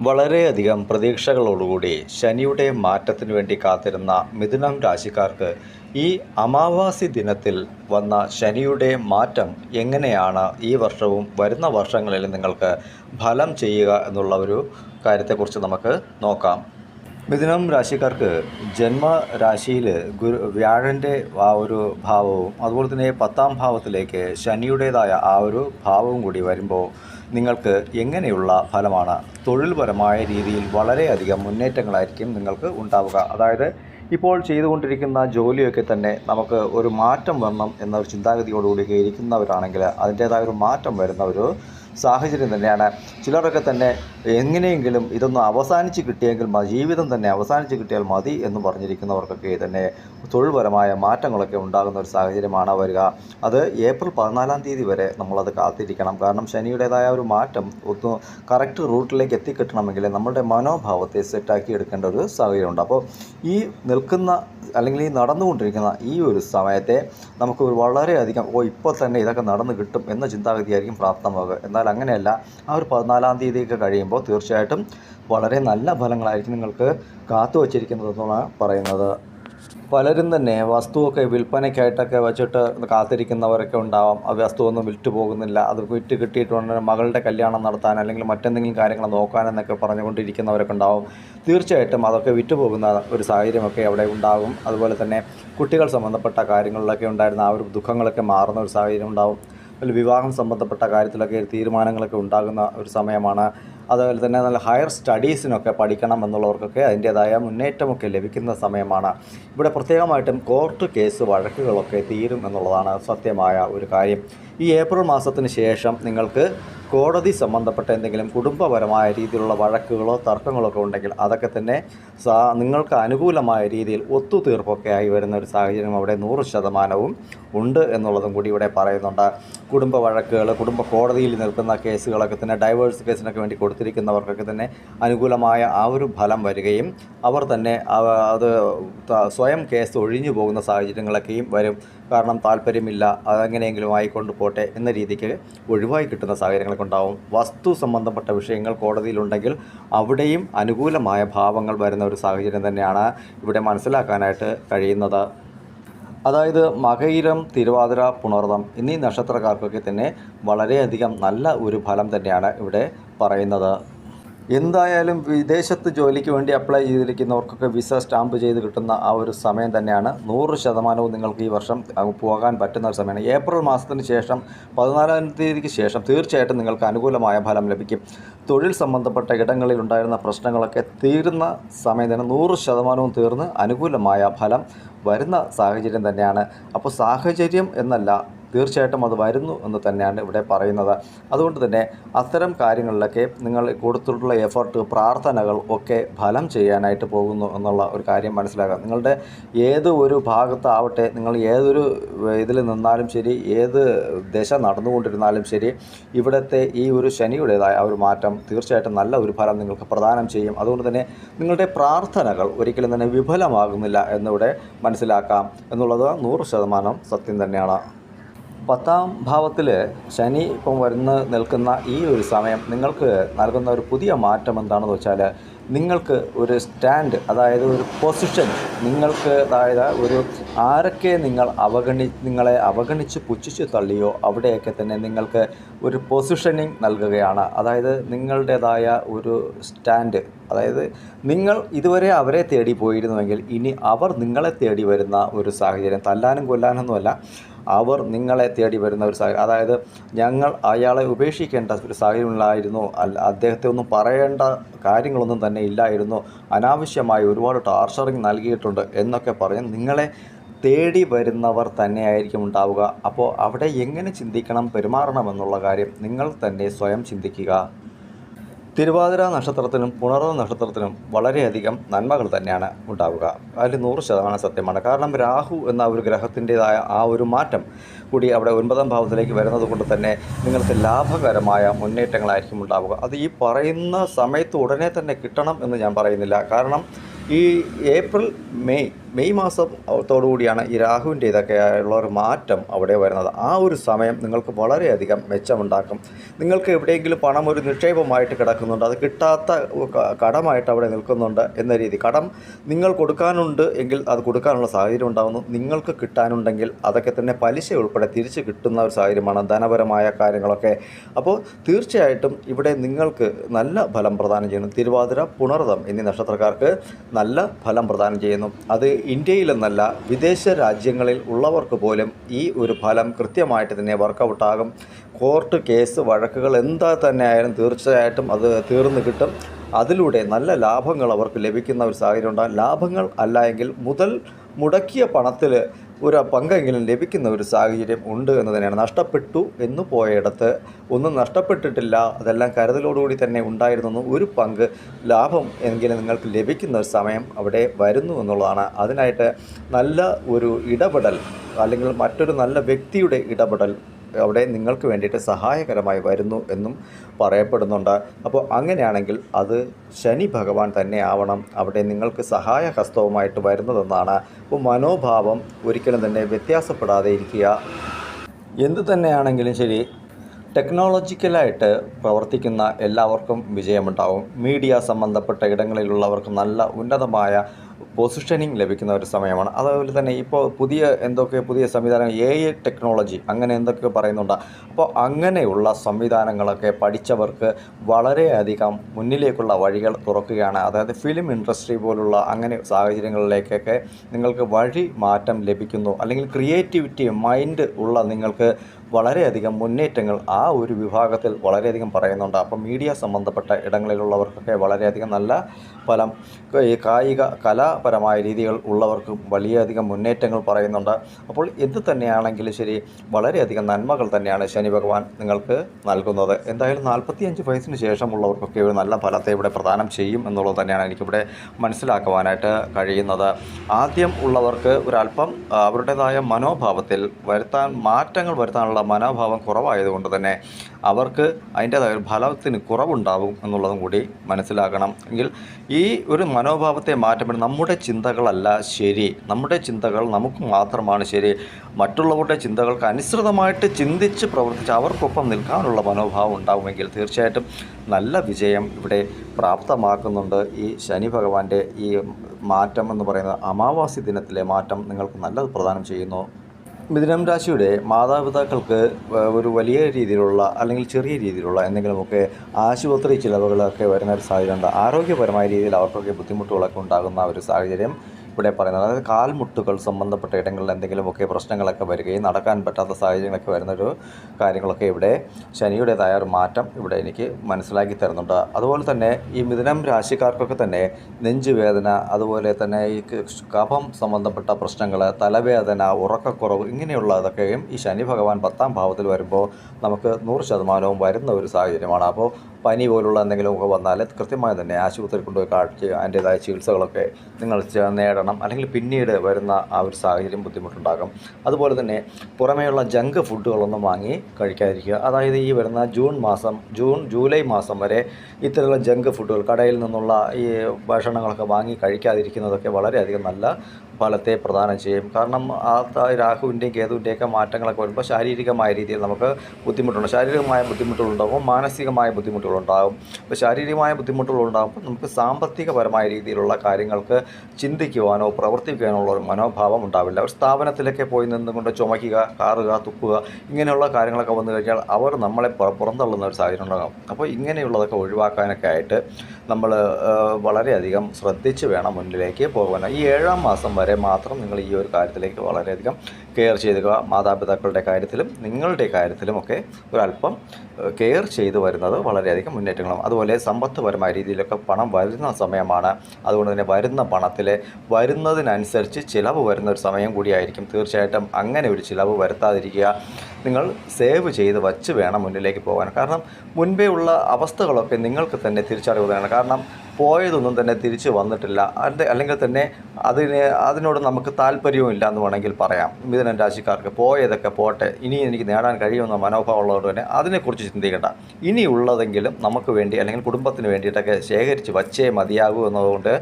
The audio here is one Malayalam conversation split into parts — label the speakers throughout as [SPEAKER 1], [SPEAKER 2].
[SPEAKER 1] വളരെയധികം പ്രതീക്ഷകളോടുകൂടി ശനിയുടെ മാറ്റത്തിനു വേണ്ടി കാത്തിരുന്ന മിഥുനം രാശിക്കാർക്ക് ഈ അമാവാസി ദിനത്തിൽ വന്ന ശനിയുടെ മാറ്റം എങ്ങനെയാണ് ഈ വർഷവും വരുന്ന വർഷങ്ങളിൽ നിങ്ങൾക്ക് ഫലം ചെയ്യുക എന്നുള്ള ഒരു കാര്യത്തെക്കുറിച്ച് നമുക്ക് നോക്കാം. മിഥുനം രാശിക്കാർക്ക് ജന്മരാശിയിൽ ഗുരു വ്യാഴന്റെ ആ ഒരു ഭാവവും അതുപോലെ തന്നെ പത്താം ഭാവത്തിലേക്ക് ശനിയുടേതായ ആ ഒരു ഭാവവും കൂടി വരുമ്പോൾ നിങ്ങൾക്ക് എങ്ങനെയുള്ള ഫലമാണ്? തൊഴിൽപരമായ രീതിയിൽ വളരെയധികം മുന്നേറ്റങ്ങളായിരിക്കും നിങ്ങൾക്ക് ഉണ്ടാവുക. അതായത് ഇപ്പോൾ ചെയ്തുകൊണ്ടിരിക്കുന്ന ജോലിയൊക്കെ തന്നെ നമുക്ക് ഒരു മാറ്റം വരണം എന്ന ഒരു ചിന്താഗതിയോടുകൂടി ഇരിക്കുന്നവരാണെങ്കിൽ അതിന്റേതായ ഒരു മാറ്റം വരുന്ന ഒരു സാഹചര്യം തന്നെയാണ്. ചിലരൊക്കെ തന്നെ എങ്ങനെയെങ്കിലും ഇതൊന്ന് അവസാനിച്ച് കിട്ടിയെങ്കിൽ ജീവിതം തന്നെ അവസാനിച്ച് കിട്ടിയാൽ മതി എന്ന് പറഞ്ഞിരിക്കുന്നവർക്കൊക്കെ തന്നെ തൊഴിൽപരമായ മാറ്റങ്ങളൊക്കെ ഉണ്ടാകുന്ന ഒരു സാഹചര്യമാണ് വരിക. അത് ഏപ്രിൽ പതിനാലാം തീയതി വരെ നമ്മളത് കാത്തിരിക്കണം. കാരണം ശനിയുടേതായ ഒരു മാറ്റം ഒന്ന് കറക്റ്റ് റൂട്ടിലേക്ക് എത്തിക്കിട്ടണമെങ്കിൽ നമ്മുടെ മനോഭാവത്തെ സെറ്റാക്കി എടുക്കേണ്ട ഒരു സാഹചര്യമുണ്ട്. അപ്പോൾ ഈ നിൽക്കുന്ന അല്ലെങ്കിൽ ഈ നടന്നുകൊണ്ടിരിക്കുന്ന ഈ ഒരു സമയത്തെ നമുക്ക് വളരെയധികം ഓ ഇപ്പോൾ തന്നെ ഇതൊക്കെ നടന്നു കിട്ടും എന്ന ചിന്താഗതിയായിരിക്കും പ്രാപ്തമാകുക എന്നാൽ അങ്ങനെയല്ല. ആ ഒരു പതിനാലാം തീയതിയൊക്കെ കഴിയുമ്പോൾ തീർച്ചയായിട്ടും വളരെ നല്ല ഫലങ്ങളായിരിക്കും നിങ്ങൾക്ക് കാത്തു വച്ചിരിക്കുന്നതെന്നാണ് പറയുന്നത്. പലരും തന്നെ വസ്തുവൊക്കെ വിൽപ്പനയ്ക്കായിട്ടൊക്കെ വെച്ചിട്ട് കാത്തിരിക്കുന്നവരൊക്കെ ഉണ്ടാവാം. ആ വസ്തുവൊന്നും വിറ്റ് പോകുന്നില്ല. അത് വിറ്റ് കിട്ടിയിട്ടുണ്ടെങ്കിൽ മകളുടെ കല്യാണം നടത്താൻ അല്ലെങ്കിൽ മറ്റെന്തെങ്കിലും കാര്യങ്ങൾ നോക്കാനെന്നൊക്കെ പറഞ്ഞുകൊണ്ടിരിക്കുന്നവരൊക്കെ ഉണ്ടാവും. തീർച്ചയായിട്ടും അതൊക്കെ വിറ്റ് പോകുന്ന ഒരു സാഹചര്യമൊക്കെ അവിടെ ഉണ്ടാകും. അതുപോലെ തന്നെ കുട്ടികൾ സംബന്ധപ്പെട്ട കാര്യങ്ങളിലൊക്കെ ഉണ്ടായിരുന്ന ആ ഒരു ദുഃഖങ്ങളൊക്കെ മാറുന്ന ഒരു സാഹചര്യം ഉണ്ടാവും. വിവാഹം സംബന്ധപ്പെട്ട കാര്യത്തിലൊക്കെ തീരുമാനങ്ങളൊക്കെ ഉണ്ടാകുന്ന ഒരു സമയമാണ്. അതുപോലെ തന്നെ നല്ല ഹയർ സ്റ്റഡീസിനൊക്കെ പഠിക്കണം എന്നുള്ളവർക്കൊക്കെ അതിന്റേതായ മുന്നേറ്റമൊക്കെ ലഭിക്കുന്ന സമയമാണ്. ഇവിടെ പ്രത്യേകമായിട്ടും കോർട്ട് കേസ് വഴക്കുകളൊക്കെ തീരും എന്നുള്ളതാണ് സത്യമായ ഒരു കാര്യം. ഈ ഏപ്രിൽ മാസത്തിന് ശേഷം നിങ്ങൾക്ക് കോടതി സംബന്ധപ്പെട്ട എന്തെങ്കിലും കുടുംബപരമായ രീതിയിലുള്ള വഴക്കുകളോ തർക്കങ്ങളോ ഒക്കെ ഉണ്ടെങ്കിൽ അതൊക്കെ തന്നെ നിങ്ങൾക്ക് അനുകൂലമായ രീതിയിൽ ഒത്തുതീർപ്പൊക്കെ ആയി വരുന്ന ഒരു സാഹചര്യം അവിടെ നൂറ് ശതമാനവും ഉണ്ട് എന്നുള്ളതും കൂടി ഇവിടെ പറയുന്നുണ്ട്. കുടുംബ വഴക്കുകൾ കുടുംബ കോടതിയിൽ നിൽക്കുന്ന കേസുകളൊക്കെ തന്നെ ഡൈവേഴ്സ് കേസിനൊക്കെ വേണ്ടി കൊടുത്തിരിക്കുന്നവർക്കൊക്കെ തന്നെ അനുകൂലമായ ആ ഒരു ഫലം വരികയും അവർ തന്നെ അത് സ്വയം കേസ് ഒഴിഞ്ഞു പോകുന്ന സാഹചര്യങ്ങളൊക്കെയും വരും. കാരണം താല്പര്യമില്ല അതെങ്ങനെയെങ്കിലും ആയിക്കൊണ്ട് പോട്ടെ എന്ന രീതിക്ക് ഒഴിവായി കിട്ടുന്ന സാഹചര്യങ്ങളൊക്കെ ഉണ്ടാവും. വസ്തു സംബന്ധപ്പെട്ട വിഷയങ്ങൾ കോടതിയിലുണ്ടെങ്കിൽ അവിടെയും അനുകൂലമായ ഭാവങ്ങൾ വരുന്ന ഒരു സാഹചര്യം തന്നെയാണ് ഇവിടെ മനസ്സിലാക്കാനായിട്ട് കഴിയുന്നത്. അതായത് മകയിരം തിരുവാതിര പുണർതം എന്നീ നക്ഷത്രക്കാർക്കൊക്കെ തന്നെ വളരെയധികം നല്ല ഒരു ഫലം തന്നെയാണ് ഇവിടെ പറയുന്നത്. എന്തായാലും വിദേശത്ത് ജോലിക്ക് വേണ്ടി അപ്ലൈ ചെയ്തിരിക്കുന്നവർക്കൊക്കെ വിസ സ്റ്റാമ്പ് ചെയ്ത് കിട്ടുന്ന ആ ഒരു സമയം തന്നെയാണ്. നൂറ് ശതമാനവും നിങ്ങൾക്ക് ഈ വർഷം പോകാൻ പറ്റുന്ന ഒരു സമയമാണ്. ഏപ്രിൽ മാസത്തിന് ശേഷം പതിനാലാം തീയതിക്ക് ശേഷം തീർച്ചയായിട്ടും നിങ്ങൾക്ക് അനുകൂലമായ ഫലം ലഭിക്കും. തൊഴിൽ സംബന്ധപ്പെട്ട ഇടങ്ങളിൽ ഉണ്ടായിരുന്ന പ്രശ്നങ്ങളൊക്കെ തീരുന്ന സമയം തന്നെ നൂറ് ശതമാനവും തീർന്ന് അനുകൂലമായ ഫലം വരുന്ന സാഹചര്യം തന്നെയാണ്. അപ്പോൾ സാഹചര്യം എന്നല്ല തീർച്ചയായിട്ടും അത് വരുന്നു എന്ന് തന്നെയാണ് ഇവിടെ പറയുന്നത്. അതുകൊണ്ട് തന്നെ അത്തരം കാര്യങ്ങളിലൊക്കെ നിങ്ങൾ കൊടുത്തിട്ടുള്ള എഫർട്ട് പ്രാർത്ഥനകൾ ഒക്കെ ഫലം ചെയ്യാനായിട്ട് പോകുന്നു എന്നുള്ള ഒരു കാര്യം മനസ്സിലാക്കാം. നിങ്ങളുടെ ഏത് ഒരു ഭാഗത്താവട്ടെ നിങ്ങൾ ഏതൊരു ഇതിൽ നിന്നാലും ശരി ഏത് ദശ നടന്നുകൊണ്ടിരുന്നാലും ശരി ഇവിടുത്തെ ഈ ഒരു ശനിയുടേതായ ഒരു മാറ്റം തീർച്ചയായിട്ടും നല്ല ഒരു ഫലം നിങ്ങൾക്ക് പ്രദാനം ചെയ്യും. അതുകൊണ്ട് തന്നെ നിങ്ങളുടെ പ്രാർത്ഥനകൾ ഒരിക്കലും തന്നെ വിഫലമാകുന്നില്ല എന്നിവിടെ മനസ്സിലാക്കാം എന്നുള്ളത് നൂറ് ശതമാനം സത്യം തന്നെയാണ്. പത്താം ഭാവത്തിൽ ശനി ഇപ്പം വരുന്ന നിൽക്കുന്ന ഈ ഒരു സമയം നിങ്ങൾക്ക് നൽകുന്ന ഒരു പുതിയ മാറ്റം എന്താണെന്ന് വെച്ചാൽ നിങ്ങൾക്ക് ഒരു സ്റ്റാൻഡ് അതായത് ഒരു പൊസിഷൻ നിങ്ങൾക്ക് അതായത് ഒരു ആരൊക്കെ നിങ്ങൾ അവഗണി നിങ്ങളെ അവഗണിച്ച് പുച്ഛിച്ച് തള്ളിയോ അവിടെയൊക്കെ തന്നെ നിങ്ങൾക്ക് ഒരു പൊസിഷനിങ് നൽകുകയാണ്. അതായത് നിങ്ങളുടേതായ ഒരു സ്റ്റാൻഡ് അതായത് നിങ്ങൾ ഇതുവരെ അവരെ തേടി പോയിരുന്നുവെങ്കിൽ ഇനി അവർ നിങ്ങളെ തേടി വരുന്ന ഒരു സാഹചര്യം തല്ലാനും കൊല്ലാനൊന്നുമല്ല അവർ നിങ്ങളെ തേടി വരുന്ന ഒരു സാഹചര്യം അതായത് ഞങ്ങൾ അയാളെ ഉപേക്ഷിക്കേണ്ട ഒരു സാഹചര്യമില്ലായിരുന്നു അല്ല അദ്ദേഹത്തെ ഒന്നും പറയേണ്ട കാര്യങ്ങളൊന്നും തന്നെ ഇല്ലായിരുന്നു. അനാവശ്യമായി ഒരുപാട് ടാർച്ചറിങ് നൽകിയിട്ടുണ്ട് എന്നൊക്കെ പറഞ്ഞ് നിങ്ങളെ തേടി വരുന്നവർ തന്നെയായിരിക്കും ഉണ്ടാവുക. അപ്പോൾ അവിടെ എങ്ങനെ ചിന്തിക്കണം പെരുമാറണമെന്നുള്ള കാര്യം നിങ്ങൾ തന്നെ സ്വയം ചിന്തിക്കുക. തിരുവാതിര നക്ഷത്രത്തിനും പുണർവ നക്ഷത്രത്തിനും വളരെയധികം നന്മകൾ തന്നെയാണ് ഉണ്ടാവുക. അതിൽ നൂറ് ശതമാനം സത്യമാണ്. കാരണം രാഹു എന്ന ഒരു ഗ്രഹത്തിന്റെതായ ആ ഒരു മാറ്റം കൂടി അവിടെ ഒൻപതാം ഭാവത്തിലേക്ക് വരുന്നത് കൊണ്ട് തന്നെ നിങ്ങൾക്ക് ലാഭകരമായ മുന്നേറ്റങ്ങളായിരിക്കും ഉണ്ടാവുക. അത് ഈ പറയുന്ന സമയത്ത് ഉടനെ തന്നെ കിട്ടണം എന്ന് ഞാൻ പറയുന്നില്ല. കാരണം ഈ ഏപ്രിൽ മെയ് മെയ് മാസത്തോടുകൂടിയാണ് ഈ രാഹുവിന്റെ ഇതൊക്കെ ഉള്ള ഒരു മാറ്റം അവിടെ വരുന്നത്. ആ ഒരു സമയം നിങ്ങൾക്ക് വളരെയധികം മെച്ചമുണ്ടാക്കും. നിങ്ങൾക്ക് എവിടെയെങ്കിലും പണം ഒരു നിക്ഷേപമായിട്ട് കിടക്കുന്നുണ്ട്. അത് കിട്ടാത്ത കടമായിട്ട് അവിടെ നിൽക്കുന്നുണ്ട് എന്ന രീതി. കടം നിങ്ങൾ കൊടുക്കാനുണ്ട് എങ്കിൽ അത് കൊടുക്കാനുള്ള സാഹചര്യം ഉണ്ടാകുന്നു നിങ്ങൾക്ക് കിട്ടാനുണ്ടെങ്കിൽ അതൊക്കെ തന്നെ പലിശ ഉൾപ്പെടെ തിരിച്ച് കിട്ടുന്ന ഒരു സാഹചര്യമാണ് ധനപരമായ കാര്യങ്ങളൊക്കെ. അപ്പോൾ തീർച്ചയായിട്ടും ഇവിടെ നിങ്ങൾക്ക് നല്ല ഫലം പ്രദാനം ചെയ്യുന്നു. തിരുവാതിര പുണർതം എന്നീ നക്ഷത്രക്കാർക്ക് നല്ല ഫലം പ്രദാനം ചെയ്യുന്നു. അത് ഇന്ത്യയിലെന്നല്ല വിദേശ രാജ്യങ്ങളിൽ ഉള്ളവർക്ക് പോലും ഈ ഒരു ഫലം കൃത്യമായിട്ട് തന്നെ വർക്കൗട്ടാകും. കോർട്ട് കേസ് വഴക്കുകൾ എന്താ തന്നെ ആയാലും തീർച്ചയായിട്ടും അത് തീർന്നു കിട്ടും. അതിലൂടെ നല്ല ലാഭങ്ങൾ അവർക്ക് ലഭിക്കുന്ന ഒരു സാഹചര്യം ഉണ്ടാകും. ലാഭങ്ങൾ അല്ല എങ്കിൽ മുതൽ മുടക്കിയ പണത്തിൽ ഒരു പങ്കെങ്കിലും ലഭിക്കുന്ന ഒരു സാഹചര്യം ഉണ്ട് എന്ന് തന്നെയാണ്. നഷ്ടപ്പെട്ടു എന്ന് പോയയിടത്ത് ഒന്നും നഷ്ടപ്പെട്ടിട്ടില്ല. അതെല്ലാം കരുതലോടുകൂടി തന്നെ ഉണ്ടായിരുന്നു ഒരു പങ്ക് ലാഭം എങ്കിലും നിങ്ങൾക്ക് ലഭിക്കുന്ന ഒരു സമയം അവിടെ വരുന്നു എന്നുള്ളതാണ്. അതിനായിട്ട് നല്ല ഒരു ഇടപെടൽ അല്ലെങ്കിൽ മറ്റൊരു നല്ല വ്യക്തിയുടെ ഇടപെടൽ അവിടെ നിങ്ങൾക്ക് വേണ്ടിയിട്ട് സഹായകരമായി വരുന്നു എന്നും പറയപ്പെടുന്നുണ്ട്. അപ്പോൾ അങ്ങനെയാണെങ്കിൽ അത് ശനി ഭഗവാൻ തന്നെ ആവണം. അവിടെ നിങ്ങൾക്ക് സഹായഹസ്തവുമായിട്ട് വരുന്നതെന്നാണ്. അപ്പോൾ മനോഭാവം ഒരിക്കലും തന്നെ വ്യത്യാസപ്പെടാതെ ഇരിക്കുക. എന്തു തന്നെയാണെങ്കിലും ശരി ടെക്നോളജിക്കലായിട്ട് പ്രവർത്തിക്കുന്ന എല്ലാവർക്കും വിജയമുണ്ടാവും. മീഡിയ സംബന്ധപ്പെട്ട ഇടങ്ങളിലുള്ളവർക്ക് നല്ല ഉന്നതമായ പൊസിഷനിങ് ലഭിക്കുന്ന ഒരു സമയമാണ്. അതുപോലെ തന്നെ ഇപ്പോൾ പുതിയ എന്തൊക്കെ പുതിയ സംവിധാനങ്ങൾ എ ഐ ടെക്നോളജി അങ്ങനെ എന്തൊക്കെ പറയുന്നുണ്ട്. അപ്പോൾ അങ്ങനെയുള്ള സംവിധാനങ്ങളൊക്കെ പഠിച്ചവർക്ക് വളരെയധികം മുന്നിലേക്കുള്ള വഴികൾ തുറക്കുകയാണ്. അതായത് ഫിലിം ഇൻഡസ്ട്രി പോലുള്ള അങ്ങനെ സാഹചര്യങ്ങളിലേക്കൊക്കെ നിങ്ങൾക്ക് വഴി മാറ്റം ലഭിക്കുന്നു. അല്ലെങ്കിൽ ക്രിയേറ്റിവിറ്റി മൈൻഡ് ഉള്ള നിങ്ങൾക്ക് വളരെയധികം മുന്നേറ്റങ്ങൾ ആ ഒരു വിഭാഗത്തിൽ വളരെയധികം പറയുന്നുണ്ട്. അപ്പോൾ മീഡിയ സംബന്ധപ്പെട്ട ഇടങ്ങളിലുള്ളവർക്കൊക്കെ വളരെയധികം നല്ല ഫലം. ഈ കായിക കലാപരമായ രീതികൾ ഉള്ളവർക്കും വലിയധികം മുന്നേറ്റങ്ങൾ പറയുന്നുണ്ട്. അപ്പോൾ എന്ത് തന്നെയാണെങ്കിലും ശരി വളരെയധികം നന്മകൾ തന്നെയാണ് ശനി ഭഗവാൻ നിങ്ങൾക്ക് നൽകുന്നത്. എന്തായാലും നാൽപ്പത്തിയഞ്ച് വയസ്സിന് ശേഷമുള്ളവർക്കൊക്കെ ഒരു നല്ല ഫലത്തെ ഇവിടെ പ്രദാനം ചെയ്യും എന്നുള്ളത് തന്നെയാണ് എനിക്കിവിടെ മനസ്സിലാക്കുവാനായിട്ട് കഴിയുന്നത്. ആദ്യം ഉള്ളവർക്ക് ഒരല്പം അവരുടേതായ മനോഭാവത്തിൽ വരുത്താൻ മാറ്റങ്ങൾ വരുത്താനുള്ള മനോഭാവം കുറവായതുകൊണ്ട് തന്നെ അവർക്ക് അതിന്റേതായ ഒരു ഫലത്തിന് കുറവുണ്ടാവും എന്നുള്ളതും കൂടി മനസ്സിലാക്കണം. എങ്കിൽ ഈ ഒരു മനോഭാവത്തെ മാറ്റപ്പെടുന്ന നമ്മുടെ ചിന്തകളല്ല ശരി. നമ്മുടെ ചിന്തകൾ നമുക്ക് മാത്രമാണ് ശരി. മറ്റുള്ളവരുടെ ചിന്തകൾക്ക് അനുസൃതമായിട്ട് ചിന്തിച്ച് പ്രവർത്തിച്ച് അവർക്കൊപ്പം നിൽക്കാനുള്ള മനോഭാവം ഉണ്ടാവുമെങ്കിൽ തീർച്ചയായിട്ടും നല്ല വിജയം ഇവിടെ പ്രാപ്തമാക്കുന്നുണ്ട്. ഈ ശനി ഭഗവാന്റെ ഈ മാറ്റം എന്ന് പറയുന്നത് അമാവാസി ദിനത്തിലെ മാറ്റം നിങ്ങൾക്ക് നല്ലത് പ്രദാനം ചെയ്യുന്നു. മിഥുനം രാശിയുടെ മാതാപിതാക്കൾക്ക് ഒരു വലിയ രീതിയിലുള്ള അല്ലെങ്കിൽ ചെറിയ രീതിയിലുള്ള എന്തെങ്കിലുമൊക്കെ ആശുപത്രി ചിലവുകളൊക്കെ വരുന്ന ഒരു സാഹചര്യമുണ്ട്. ആരോഗ്യപരമായ രീതിയിൽ അവർക്കൊക്കെ ബുദ്ധിമുട്ടുകളൊക്കെ ഉണ്ടാകുന്ന ഒരു സാഹചര്യം ഇവിടെ പറയുന്നത്. അതായത് കാൽമുട്ടുകൾ സംബന്ധപ്പെട്ട ഇടങ്ങളിൽ എന്തെങ്കിലുമൊക്കെ പ്രശ്നങ്ങളൊക്കെ വരികയും നടക്കാൻ പറ്റാത്ത സാഹചര്യങ്ങളൊക്കെ വരുന്നൊരു കാര്യങ്ങളൊക്കെ ഇവിടെ ശനിയുടേതായ ഒരു മാറ്റം ഇവിടെ എനിക്ക് മനസ്സിലാക്കി തരുന്നുണ്ട്. അതുപോലെ തന്നെ ഈ മിഥുനം രാശിക്കാർക്കൊക്കെ തന്നെ നെഞ്ചുവേദന അതുപോലെ തന്നെ ഈ കഫം സംബന്ധപ്പെട്ട പ്രശ്നങ്ങൾ തലവേദന ഉറക്കക്കുറവ് ഇങ്ങനെയുള്ളതൊക്കെയും ഈ ശനി ഭഗവാൻ പത്താം ഭാവത്തിൽ വരുമ്പോൾ നമുക്ക് നൂറ് ശതമാനവും വരുന്ന ഒരു സാഹചര്യമാണ്. അപ്പോൾ പനി പോലുള്ള എന്തെങ്കിലുമൊക്കെ വന്നാൽ കൃത്യമായി തന്നെ ആശുപത്രി കൊണ്ടുപോയി കാണിച്ച് അതിന്റേതായ ചികിത്സകളൊക്കെ നിങ്ങൾ നേടണം. അല്ലെങ്കിൽ പിന്നീട് വരുന്ന ആ ഒരു സാഹചര്യം ബുദ്ധിമുട്ടുണ്ടാകും. അതുപോലെ തന്നെ പുറമേയുള്ള ജങ്ക് ഫുഡുകളൊന്നും വാങ്ങി കഴിക്കാതിരിക്കുക. അതായത് ഈ വരുന്ന ജൂൺ മാസം ജൂൺ ജൂലൈ മാസം വരെ ഇത്തരത്തിലുള്ള ജങ്ക് ഫുഡുകൾ കടയിൽ നിന്നുള്ള ഈ ഭക്ഷണങ്ങളൊക്കെ വാങ്ങി കഴിക്കാതിരിക്കുന്നതൊക്കെ വളരെയധികം നല്ല ഫലത്തെ പ്രദാനം ചെയ്യും. കാരണം ആ രാഹുവിന്റെയും കേതുവിന്റെയൊക്കെ മാറ്റങ്ങളൊക്കെ വരുമ്പോൾ ശാരീരികമായ രീതിയിൽ നമുക്ക് ബുദ്ധിമുട്ടുണ്ട്. ശാരീരികമായ ബുദ്ധിമുട്ടുകളുണ്ടാകും മാനസികമായ ബുദ്ധിമുട്ടുകളുണ്ടാകും. അപ്പോൾ ശാരീരികമായ ബുദ്ധിമുട്ടുകളുണ്ടാകുമ്പോൾ നമുക്ക് സാമ്പത്തികപരമായ രീതിയിലുള്ള കാര്യങ്ങൾക്ക് ചിന്തിക്കുവാനോ പ്രവർത്തിക്കുവാനോ ഉള്ള ഒരു മനോഭാവം ഉണ്ടാവില്ല. ഒരു സ്ഥാപനത്തിലൊക്കെ പോയി നിന്നുകൊണ്ട് ചുമയ്ക്കുക കാറുക തുപ്പുക ഇങ്ങനെയുള്ള കാര്യങ്ങളൊക്കെ വന്നു കഴിഞ്ഞാൽ അവർ നമ്മളെ പുറ- പുറന്തള്ളുന്ന ഒരു സാഹചര്യം ഉണ്ടാകും. അപ്പോൾ ഇങ്ങനെയുള്ളതൊക്കെ ഒഴിവാക്കാനൊക്കെ ആയിട്ട് നമ്മൾ വളരെയധികം ശ്രദ്ധിച്ച് വേണം മുന്നിലേക്ക് പോകാൻ. ഈ ഏഴാം മാസം വരെ മാത്രം നിങ്ങൾ ഈ ഒരു കാര്യത്തിലേക്ക് വളരെയധികം കെയർ ചെയ്തുക മാതാപിതാക്കളുടെ കാര്യത്തിലും നിങ്ങളുടെ കാര്യത്തിലുമൊക്കെ ഒരല്പം കെയർ ചെയ്തു വരുന്നത് വളരെയധികം മുന്നേറ്റങ്ങളും. അതുപോലെ സമ്പത്തുപരമായ രീതിയിലൊക്കെ പണം വരുന്ന സമയമാണ്. അതുകൊണ്ട് തന്നെ വരുന്ന പണത്തിൽ വരുന്നതിനനുസരിച്ച് ചിലവ് വരുന്ന ഒരു സമയം കൂടിയായിരിക്കും. തീർച്ചയായിട്ടും അങ്ങനെ ഒരു ചിലവ് വരുത്താതിരിക്കുക. നിങ്ങൾ സേവ് ചെയ്ത് വച്ച് വേണം മുന്നിലേക്ക് പോകാൻ. കാരണം മുൻപേ ഉള്ള അവസ്ഥകളൊക്കെ നിങ്ങൾക്ക് തന്നെ തിരിച്ചറിവുകയാണ് കാരണം പോയതൊന്നും തന്നെ തിരിച്ച് വന്നിട്ടില്ല. അല്ലെങ്കിൽ തന്നെ അതിന് അതിനോട് നമുക്ക് താല്പര്യവും ഇല്ല എന്ന് വേണമെങ്കിൽ പറയാം. മിഥുനൻ രാശിക്കാർക്ക് പോയതൊക്കെ പോട്ടെ ഇനി എനിക്ക് നേടാൻ കഴിയുന്ന മനോഭാവം ഉള്ളതുകൊണ്ട് തന്നെ അതിനെക്കുറിച്ച് ചിന്തിക്കേണ്ട. ഇനി ഉള്ളതെങ്കിലും നമുക്ക് വേണ്ടി അല്ലെങ്കിൽ കുടുംബത്തിന് വേണ്ടിയിട്ടൊക്കെ ശേഖരിച്ച് വച്ചേ മതിയാകൂ എന്നതുകൊണ്ട്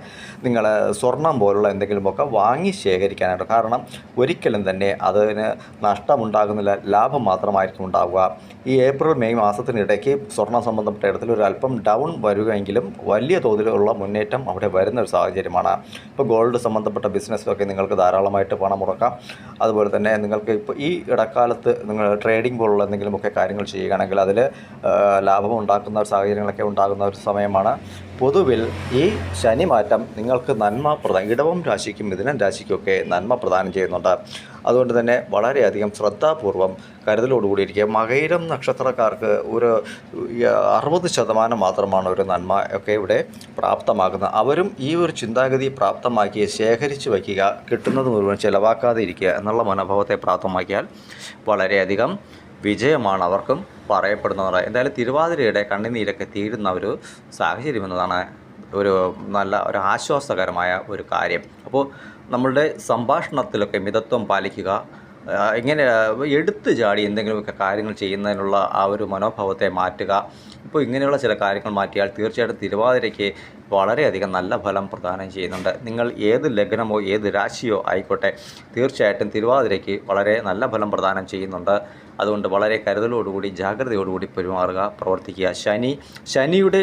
[SPEAKER 1] നിങ്ങൾ സ്വർണം പോലുള്ള എന്തെങ്കിലുമൊക്കെ വാങ്ങി ശേഖരിക്കാനായിട്ട്. കാരണം ഒരിക്കലും തന്നെ അതിന് നഷ്ടമുണ്ടാകുന്നില്ല ലാഭം മാത്രമായിരിക്കും ഉണ്ടാവുക. ഈ ഏപ്രിൽ മെയ് മാസത്തിനിടയ്ക്ക് സ്വർണ സംബന്ധപ്പെട്ട ഇടത്തിൽ ഒരു അല്പം ഡൗൺ വരികയെങ്കിലും വലിയ തോതിലുള്ള മുന്നേറ്റം അവിടെ വരുന്ന ഒരു സാഹചര്യമാണ്. ഇപ്പോൾ ഗോൾഡ് സംബന്ധപ്പെട്ട ബിസിനസ്സൊക്കെ നിങ്ങൾക്ക് ധാരാളമായിട്ട് പണം മുടക്കാം. അതുപോലെ തന്നെ നിങ്ങൾക്ക് ഇപ്പോൾ ഈ ഇടക്കാലത്ത് നിങ്ങൾ ട്രേഡിംഗ് പോലുള്ള എന്തെങ്കിലുമൊക്കെ കാര്യങ്ങൾ ചെയ്യുകയാണെങ്കിൽ അതിൽ ലാഭം ഉണ്ടാക്കുന്ന സാഹചര്യങ്ങളൊക്കെ ഉണ്ടാകുന്ന ഒരു സമയമാണ്. പൊതുവിൽ ഈ ശനി മാറ്റം നിങ്ങൾക്ക് നന്മ പ്രദാനം ഇടവം രാശിക്കും മിഥുനം രാശിക്കുമൊക്കെ നന്മ പ്രദാനം ചെയ്യുന്നുണ്ട്. അതുകൊണ്ട് തന്നെ വളരെയധികം ശ്രദ്ധാപൂർവം കരുതലോടുകൂടിയിരിക്കുക മകയിരം നക്ഷത്രക്കാർക്ക് ഒരു അറുപത് ശതമാനം മാത്രമാണ് ഒരു നന്മ ഒക്കെ ഇവിടെ പ്രാപ്തമാകുന്നത്. അവരും ഈ ഒരു ചിന്താഗതി പ്രാപ്തമാക്കി ശേഖരിച്ച് വയ്ക്കുക കിട്ടുന്നത് മുഴുവൻ ചിലവാക്കാതെ ഇരിക്കുക എന്നുള്ള മനോഭാവത്തെ പ്രാപ്തമാക്കിയാൽ വളരെയധികം വിജയമാണ് അവർക്കും പറയപ്പെടുന്നത്. എന്തായാലും തിരുവാതിരയുടെ കണ്ണിനീരൊക്കെ തീരുന്ന ഒരു സാഹചര്യം എന്നതാണ് ഒരു നല്ല ഒരു ആശ്വാസകരമായ ഒരു കാര്യം. അപ്പോൾ നമ്മളുടെ സംഭാഷണത്തിലൊക്കെ മിതത്വം പാലിക്കുക ഇങ്ങനെ എടുത്തു ചാടി എന്തെങ്കിലുമൊക്കെ കാര്യങ്ങൾ ചെയ്യുന്നതിനുള്ള ആ ഒരു മനോഭാവത്തെ മാറ്റുക. ഇപ്പോൾ ഇങ്ങനെയുള്ള ചില കാര്യങ്ങൾ മാറ്റിയാൽ തീർച്ചയായിട്ടും തിരുവാതിരയ്ക്ക് വളരെയധികം നല്ല ഫലം പ്രദാനം ചെയ്യുന്നുണ്ട്. നിങ്ങൾ ഏത് ലഗ്നമോ ഏത് രാശിയോ ആയിക്കോട്ടെ തീർച്ചയായിട്ടും തിരുവാതിരയ്ക്ക് വളരെ നല്ല ഫലം പ്രദാനം ചെയ്യുന്നുണ്ട്. അതുകൊണ്ട് വളരെ കരുതലോടുകൂടി ജാഗ്രതയോടുകൂടി പെരുമാറുക പ്രവർത്തിക്കുക. ശനി ശനിയുടെ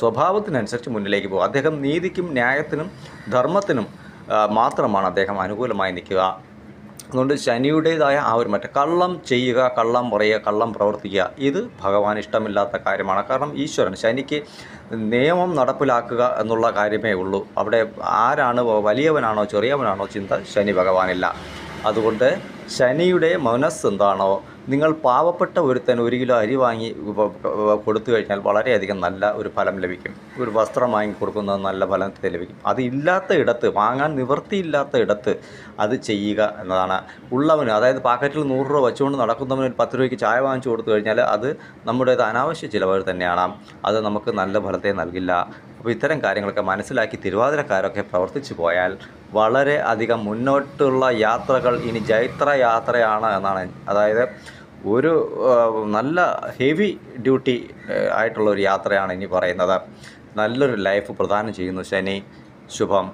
[SPEAKER 1] സ്വഭാവത്തിനനുസരിച്ച് മുന്നിലേക്ക് പോകുക. അദ്ദേഹം നീതിക്കും ന്യായത്തിനും ധർമ്മത്തിനും മാത്രമാണ് അദ്ദേഹം അനുകൂലമായി നിൽക്കുക. അതുകൊണ്ട് ശനിയുടേതായ ആ ഒരു മറ്റേ കള്ളം ചെയ്യുക കള്ളം പറയുക കള്ളം പ്രവർത്തിക്കുക ഇത് ഭഗവാൻ ഇഷ്ടമില്ലാത്ത കാര്യമാണ്. കാരണം ഈശ്വരൻ ശനിക്ക് നിയമം നടപ്പിലാക്കുക എന്നുള്ള കാര്യമേ ഉള്ളൂ. അവിടെ ആരാണ് വലിയവനാണോ ചെറിയവനാണോ ചിന്ത ശനി ഭഗവാനില്ല. അതുകൊണ്ട് ശനിയുടെ മൗനസ് എന്താണോ നിങ്ങൾ പാവപ്പെട്ട ഒരുത്തൻ ഒരു കിലോ അരി വാങ്ങി കൊടുത്തു കഴിഞ്ഞാൽ വളരെയധികം നല്ല ഒരു ഫലം ലഭിക്കും. ഒരു വസ്ത്രം വാങ്ങി കൊടുക്കുന്നത് നല്ല ഫലം ലഭിക്കും. അത് ഇല്ലാത്ത ഇടത്ത് വാങ്ങാൻ നിവൃത്തിയില്ലാത്ത ഇടത്ത് അത് ചെയ്യുക എന്നതാണ്. ഉള്ളവന് അതായത് പാക്കറ്റിൽ നൂറ് രൂപ വെച്ചുകൊണ്ട് നടക്കുന്നവന് ഒരു പത്ത് രൂപയ്ക്ക് ചായ വാങ്ങിച്ചു കൊടുത്തു കഴിഞ്ഞാൽ അത് നമ്മുടേത് അനാവശ്യ ചിലവ് തന്നെയാണ്. അത് നമുക്ക് നല്ല ഫലത്തെ നൽകില്ല. അപ്പോൾ ഇത്തരം കാര്യങ്ങളൊക്കെ മനസ്സിലാക്കി തിരുവാതിരക്കാരൊക്കെ പ്രവർത്തിച്ചു പോയാൽ വളരെ അധികം മുന്നോട്ടുള്ള യാത്രകൾ ഇനി ജൈത്ര യാത്രയാണ് എന്നാണ് അതായത് ഒരു നല്ല ഹെവി ഡ്യൂട്ടി ആയിട്ടുള്ള ഒരു യാത്രയാണ് ഇനി പറയുന്നത്. നല്ലൊരു ലൈഫ് പ്രദാനം ചെയ്യുന്നു. ശനി ശുഭം.